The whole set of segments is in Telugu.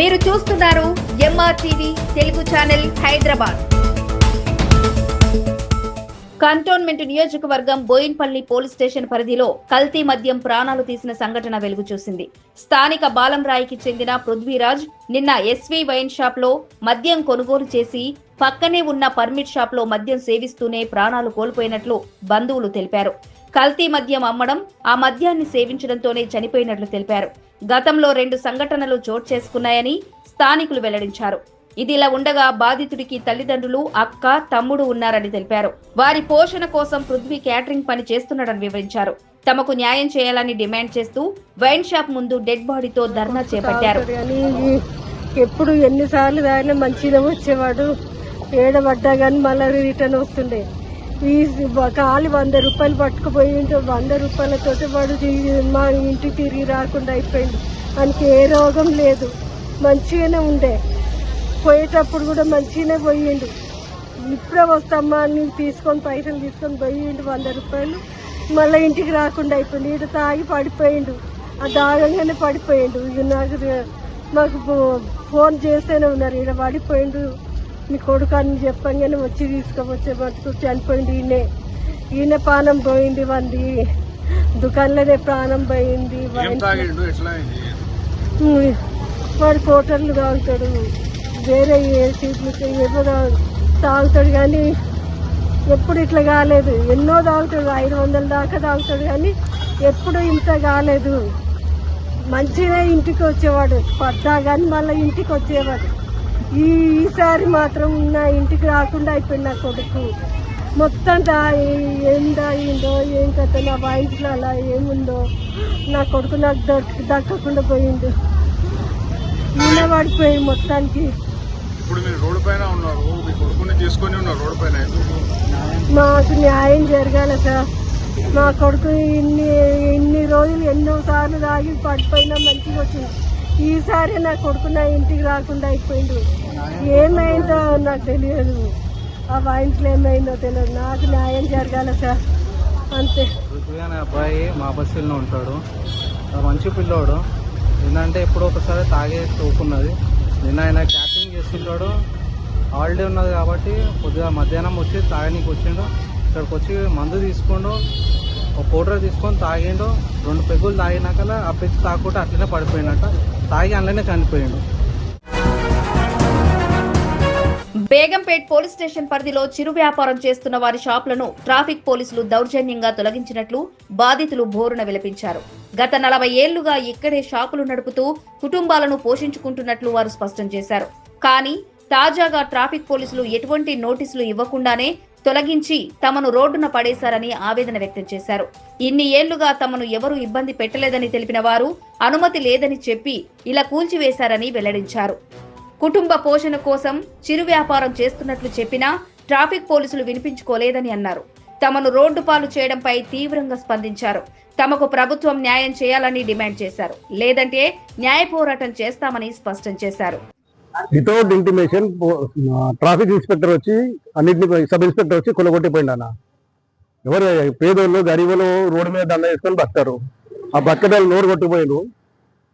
మీరు చూస్తున్నారు MR TV Telugu channel Hyderabad. Cantonment నియోజకవర్గం బోయిన్పల్లి పోలీస్ స్టేషన్ పరిధిలో కల్తీ మద్యం ప్రాణాలు తీసిన సంఘటన వెలుగు చూసింది. స్థానిక బాలంరాయికి చెందిన పృథ్వీరాజ్ నిన్న ఎస్వీ వైన్ షాప్లో మద్యం కొనుగోలు చేసి పక్కనే ఉన్న పర్మిట్ షాప్లో మద్యం సేవిస్తూనే ప్రాణాలు కోల్పోయినట్లు బంధువులు తెలిపారు. కల్తీ మద్యం అమ్మడం ఆ మద్యాన్ని సేవించడంతోనే చనిపోయినట్లు తెలిపారు. గతంలో రెండు సంఘటనలు చోటు చేసుకున్నాయని స్థానికులు వెల్లడించారు. ఇదిలా ఉండగా బాధితుడికి తల్లిదండ్రులు అక్క తమ్ముడు ఉన్నారని తెలిపారు. వారి పోషణ కోసం పృథ్వీ క్యాటరింగ్ పని చేస్తున్నాడని వివరించారు. తమకు న్యాయం చేయాలని డిమాండ్ చేస్తూ వైన్ షాప్ ముందు డెడ్ బాడీతో ధర్నా చేపట్టారు. ఎప్పుడు ఎన్నిసార్లు తాగినా మంచిగా వచ్చేవాడు. ఏడబడ్డా కానీ మళ్ళీ రిటర్న్ వస్తుండే. ఈ కాలి వంద రూపాయలు పట్టుకుపోయిండు వంద రూపాయలతో వాడు మా ఇంటికి తిరిగి రాకుండా అయిపోయింది ఆయనకి ఏ రోగం లేదు. మంచిగానే ఉండే. పోయేటప్పుడు కూడా మంచిగానే పోయిండు. ఇప్పుడే వస్తామ్మా నీకు తీసుకొని పైసలు తీసుకొని పోయిండు వంద రూపాయలు. మళ్ళీ ఇంటికి రాకుండా అయిపోయింది ఇటు తాగి పడిపోయిండు. ఆ దాగంగానే పడిపోయిండు. నాకు మాకు ఫోన్ చేస్తూనే ఉన్నారు. ఇలా పడిపోయిండు. మీ కొడుకు అని చెప్పంగానే వచ్చి తీసుకొచ్చే మటుకు చనిపోయింది ఈయనే. ఈయన ప్రాణం పోయింది వంది. దుకాణంలోనే ప్రాణం పోయింది వాడి- కోటర్లు తాగుతాడు. వేరే ఏ సీట్లు ఏదో తాగు- తాగుతాడు కానీ ఎప్పుడు ఇట్లా కాలేదు. ఎన్నో తాగుతాడు. ఐదు వందల దాకా తాగుతాడు కానీ ఎప్పుడు ఇంత కాలేదు. మంచిగా ఇంటికి వచ్చేవాడు. పడ్డా కానీ మళ్ళీ ఇంటికి వచ్చేవాడు. ఈ ఈసారి మాత్రం నా ఇంటికి రాకుండా అయిపోయింది నా కొడుకు. మొత్తం తాగి ఏం తాగిందో ఏం కథ నా వయసులో అలా ఏముందో నా కొడుకు నాకు దొరికి దక్కకుండా పోయిండు. ఈయన పడిపోయి మొత్తానికి. ఇప్పుడు మీరు రోడ్డు పైన ఉన్నారు మీ కొడుకుని తీసుకొని ఉన్నారు రోడ్డు పైన ఎందుకు? మాకు న్యాయం జరగాలి సార్. మా కొడుకు ఇన్ని ఇన్ని రోజులు ఎన్నో సార్లు తాగి పడిపోయినా మంచిగా వచ్చింది ఈసారి నా కొడుకు నా ఇంటికి రాకుండా అయిపోయిండు ఏమైందో నాకు తెలియదు. ఆ వాయిన్స్లో ఏమైందో తెలియదు. నాకు న్యాయం జరగాల సార్. అంతే. అనే అబ్బాయి మా బస్సులో ఉంటాడు. మంచి పిల్లోడు. ఏంటంటే ఎప్పుడో ఒకసారి తాగే తోకున్నది నిన్న ఆయన క్యాపింగ్ చేస్తుంటాడు. హాలిడే ఉన్నది కాబట్టి కొద్దిగా మధ్యాహ్నం వచ్చి తాగనీకి వచ్చిండు. ఇక్కడికి వచ్చి మందు తీసుకుండు. ఒక పౌడర్ తీసుకొని తాగిండు. రెండు పెగ్గులు తాగినాకలా ఆ పెగ్గు తాకుండా అట్లనే పడిపోయినట్ట. తాగి అందులోనే చనిపోయాడు బేగంపేట్ పోలీస్ స్టేషన్ పరిధిలో చిరు వ్యాపారం చేస్తున్న వారి షాపులను ట్రాఫిక్ పోలీసులు దౌర్జన్యంగా తొలగించినట్లు బాధితులు బోరున విలపించారు. గత నలభై ఏళ్ళుగా ఇక్కడే షాపులు నడుపుతూ కుటుంబాలను పోషించుకుంటున్నట్లు వారు స్పష్టం చేశారు. కానీ తాజాగా ట్రాఫిక్ పోలీసులు ఎటువంటి నోటీసులు ఇవ్వకుండానే తొలగించి తమను రోడ్డున పడేశారని ఆవేదన వ్యక్తం చేశారు. ఇన్ని ఏళ్ళుగా తమను ఎవరూ ఇబ్బంది పెట్టలేదని తెలిపిన వారు అనుమతి లేదని చెప్పి ఇలా కూల్చివేశారని వెల్లడించారు. కుటుంబ పోషణ కోసం చిరు వ్యాపారం చేస్తున్నట్లు చెప్పినా ట్రాఫిక్ పోలీసులు వినిపించుకోలేదని అన్నారు. తమను రోడ్డు పాలు చేయడంపై తీవ్రంగా స్పందించారు. తమకు ప్రభుత్వం న్యాయం చేయాలని డిమాండ్ చేశారు. లేదంటే న్యాయ పోరాటం చేస్తామని స్పష్టం చేశారు. వితౌట్ ఇంటిమేషన్ ట్రాఫిక్ ఇన్స్పెక్టర్ వచ్చి అన్నింటిని సబ్ ఇన్స్పెక్టర్ వచ్చి కొలగొట్టిపోయింది అన్న. ఎవరు పేదోళ్ళు గరీబులు రోడ్డు మీద దండ వేసుకొని బతారు ఆ బతకడాలు నోరు కొట్టుకుపోయారు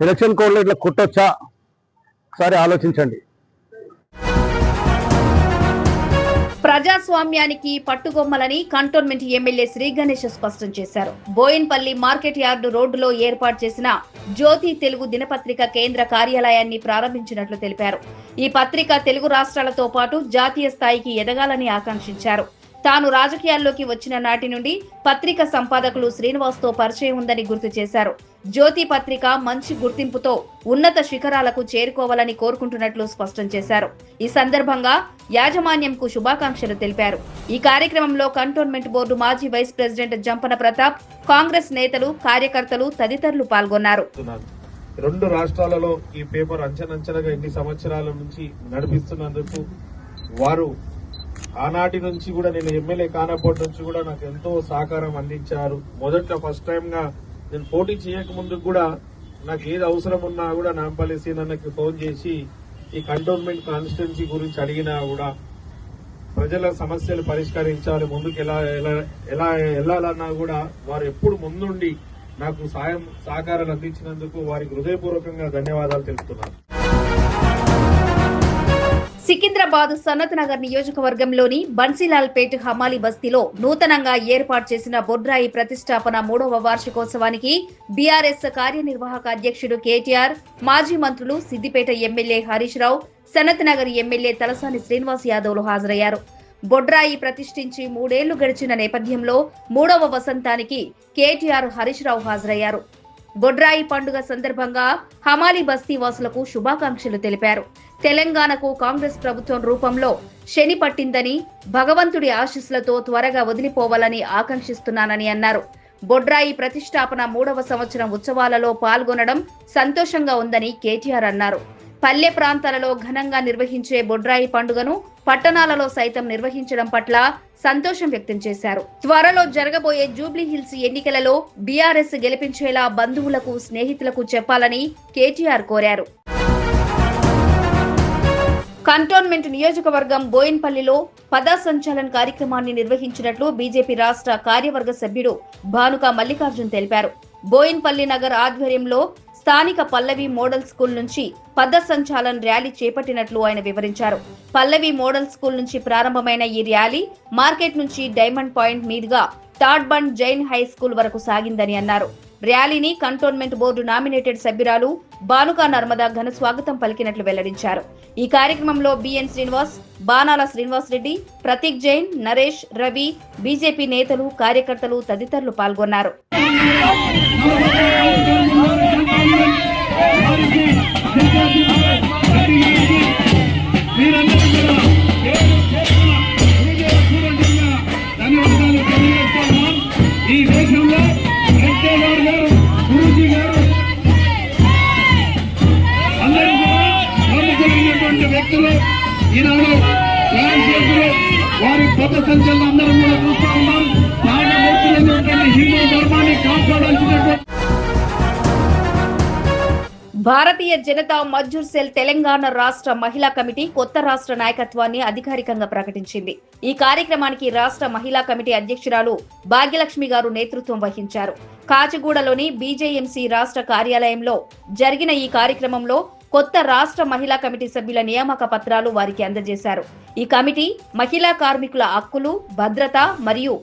ఎలక్షన్ కోడ్లో ఇట్లా కొట్టొచ్చా? ఒకసారి ఆలోచించండి. ప్రజాస్వామ్యానికి పట్టుగొమ్మలని కంటోన్మెంట్ ఎమ్మెల్యే శ్రీ గణేష్ స్పష్టం చేశారు. బోయిన్పల్లి మార్కెట్ యార్డు రోడ్డులో ఏర్పాటు చేసిన జ్యోతి తెలుగు దినపత్రిక కేంద్ర కార్యాలయాన్ని ప్రారంభించినట్లు తెలిపారు. ఈ పత్రిక తెలుగు రాష్ట్రాలతో పాటు జాతీయ స్థాయికి ఎదగాలని ఆకాంక్షించారు. తాను రాజకీయాల్లోకి వచ్చిన నాటి నుండి పత్రిక సంపాదకులు శ్రీనివాస్తో పరిచయం ఉందని గుర్తు చేశారు. జ్యోతి పత్రిక మంచి గుర్తింపుతో ఉన్నత శిఖరాలకు చేరుకోవాలని కోరుకుంటున్నట్లు స్పష్టం చేశారు. ఈ సందర్భంగా యాజమాన్యంకు శుభాకాంక్షలు తెలిపారు. ఈ కార్యక్రమంలో కంటోన్మెంట్ బోర్డు మాజీ vice president Jampana Pratap Congress నేతలు కార్యకర్తలు తదితరులు పాల్గొన్నారు. రెండు రాష్ట్రాలలో ఈ పేపర్ అంచనంచనగా ఎన్ని సంవత్సరాల నుంచి నడిపిస్తున్నందుకు వారు ఆనాటి నుంచి కూడా నేను ఎమ్మెల్యే కానప్పటి నుంచి కూడా నాకు ఎంతో సహకారం అందించారు. మొదట ఫస్ట్ టైం గా నేను పోటీ చేయక ముందు కూడా నాకు ఏది అవసరం ఉన్నా కూడా నాంపల్లి సీనన్నకి ఫోన్ చేసి ఈ కంటోన్మెంట్ కాన్స్టిట్యున్సీ గురించి అడిగినా కూడా ప్రజల సమస్యలు పరిష్కరించాలి ముందుకు ఎలా ఎలా ఎలా వెళ్ళాలన్నా కూడా వారు ఎప్పుడు ముందుండి నాకు సాయం సహకారాలు అందించినందుకు వారికి హృదయపూర్వకంగా ధన్యవాదాలు తెలుపుతున్నాను. సికింద్రాబాద్ సనత్ నగర్ నియోజకవర్గంలోని బన్సీలాల్పేట్ హమాలి బస్తీలో నూతనంగా ఏర్పాటు చేసిన బొడ్రాయి ప్రతిష్టాపన మూడవ వార్షికోత్సవానికి బీఆర్ఎస్ కార్యనిర్వాహక అధ్యక్షుడు కేటీఆర్ మాజీ మంత్రులు సిద్దిపేట ఎమ్మెల్యే హరీష్ రావు సనత్ నగర్ ఎమ్మెల్యే తలసాని శ్రీనివాస్ యాదవ్లు హాజరయ్యారు. బొడ్రాయి ప్రతిష్ఠించి మూడేళ్ళు గడిచిన నేపథ్యంలో మూడవ వసంతానికి కేటీఆర్ హరీష్ రావు హాజరయ్యారు. బొడ్రాయి పండుగ సందర్భంగా హమాలి బస్తీ వాసులకు శుభాకాంక్షలు తెలిపారు. తెలంగాణకు కాంగ్రెస్ ప్రభుత్వం రూపంలో శని పట్టిందని భగవంతుడి ఆశీస్సులతో త్వరగా వదిలిపోవాలని ఆకాంక్షిస్తున్నానని అన్నారు. బొడ్రాయి ప్రతిష్టాపన మూడవ సంవత్సరం ఉత్సవాలలో పాల్గొనడం సంతోషంగా ఉందని కేటీఆర్ అన్నారు. పల్లె ప్రాంతాలలో ఘనంగా నిర్వహించే బొడ్రాయి పండుగను పట్టణాలలో సైతం నిర్వహించడం పట్ల సంతోషం వ్యక్తం చేశారు. త్వరలో జరగబోయే జూబ్లీ హిల్స్ ఎన్నికలలో బీఆర్ఎస్ గెలిపించేలా బంధువులకు స్నేహితులకు చెప్పాలని కేటీఆర్ కోరారు. కంటోన్మెంట్ నియోజకవర్గం బోయిన్పల్లిలో పదా సంచాలన్ కార్యక్రమాన్ని నిర్వహించినట్లు బీజేపీ రాష్ట్ర కార్యవర్గ సభ్యుడు భానుక మల్లికార్జున్ తెలిపారు. బోయిన్పల్లి నగర్ ఆధ్వర్యంలో స్థానిక పల్లవి మోడల్ స్కూల్ నుంచి పద సంచాలన ర్యాలీ చేపట్టినట్లు ఆయన వివరించారు. పల్లవి మోడల్ స్కూల్ నుంచి ప్రారంభమైన ఈ ర్యాలీ మార్కెట్ నుంచి డైమండ్ పాయింట్ మీదుగా తాడ్బండ్ జైన్ హై స్కూల్ వరకు సాగిందని అన్నారు. ర్యాలీని కంటోన్మెంట్ బోర్డు నామినేటెడ్ సభ్యురాలు బానుకా నర్మదా ఘన స్వాగతం పలికినట్లు వెల్లడించారు. ఈ కార్యక్రమంలో బిఎన్ శ్రీనివాస్ బానాల శ్రీనివాస్ రెడ్డి ప్రతీక్ జైన్ నరేష్ రవి బీజేపీ నేతలు కార్యకర్తలు తదితరులు పాల్గొన్నారు. ఈ దేశంలో వ్యక్తులు ఈనాడు వారి పథ సంచలనం అందరం కూడా చూస్తూ భారతీయ జనతా మజ్జూర్ సెల్ తెలంగాణ రాష్ట్ర మహిళా కమిటీ కొత్త రాష్ట్ర నాయకత్వాన్ని అధికారికంగా ప్రకటించింది. ఈ కార్యక్రమానికి రాష్ట్ర మహిళా కమిటీ అధ్యక్షురాలు భాగ్యలక్ష్మి గారు నేతృత్వం వహించారు. కాచిగూడలోని బీజేఎంసీ రాష్ట్ర కార్యాలయంలో జరిగిన ఈ కార్యక్రమంలో కొత్త రాష్ట్ర మహిళా కమిటీ సభ్యుల నియామక పత్రాలు వారికి అందజేశారు. ఈ కమిటీ మహిళా కార్మికుల హక్కులు భద్రత మరియు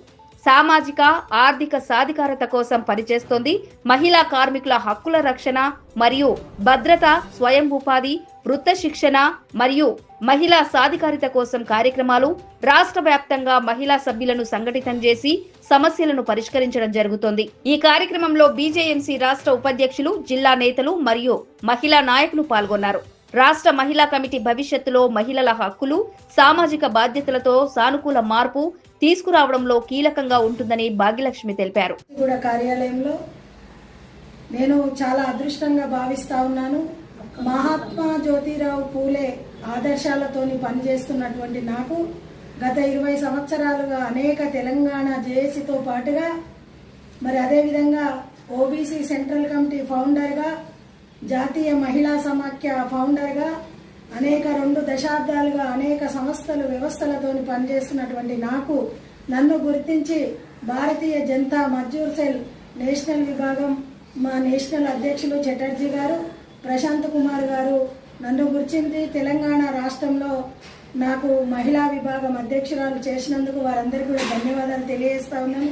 సామాజిక ఆర్థిక సాధికారత కోసం పనిచేస్తోంది. మహిళా కార్మికుల హక్కుల రక్షణ మరియు భద్రత స్వయం ఉపాధి వృత్త శిక్షణ మరియు మహిళా సాధికారిత కోసం కార్యక్రమాలు రాష్ట్ర వ్యాప్తంగా మహిళా సభ్యులను సంఘటితం చేసి సమస్యలను పరిష్కరించడం జరుగుతోంది. ఈ కార్యక్రమంలో బీజేఎంసీ రాష్ట్ర ఉపాధ్యక్షులు జిల్లా నేతలు మరియు మహిళా నాయకులు పాల్గొన్నారు. రాష్ట్ర మహిళా కమిటీ భవిష్యత్తులో మహిళల హక్కులు సామాజిక బాధ్యతలతో సానుకూల మార్పు తీసుకురావడంలో కీలకంగా ఉంటుందని భాగ్యలక్ష్మి తెలిపారు. కూడా కార్యాలయంలో నేను చాలా అదృష్టంగా భావిస్తా ఉన్నాను. మహాత్మా జ్యోతిరావు పూలే ఆదర్శాలతోని పనిచేస్తున్నటువంటి నాకు గత ఇరవై సంవత్సరాలుగా అనేక తెలంగాణ జేఏసీతో పాటుగా మరి అదేవిధంగా ఓబీసీ సెంట్రల్ కమిటీ ఫౌండర్గా జాతీయ మహిళా సమాఖ్య ఫౌండర్గా అనేక రెండు దశాబ్దాలుగా అనేక సంస్థలు వ్యవస్థలతోని పనిచేస్తున్నటువంటి నాకు నన్ను గుర్తించి భారతీయ జనతా మజ్జూర్ సెల్ నేషనల్ విభాగం మా నేషనల్ అధ్యక్షులు చటర్జీ గారు ప్రశాంత్ కుమార్ గారు నన్ను గుర్తించి తెలంగాణ రాష్ట్రంలో నాకు మహిళా విభాగం అధ్యక్షురాలు చేసినందుకు వారందరికీ కూడా ధన్యవాదాలు తెలియజేస్తా ఉన్నాను.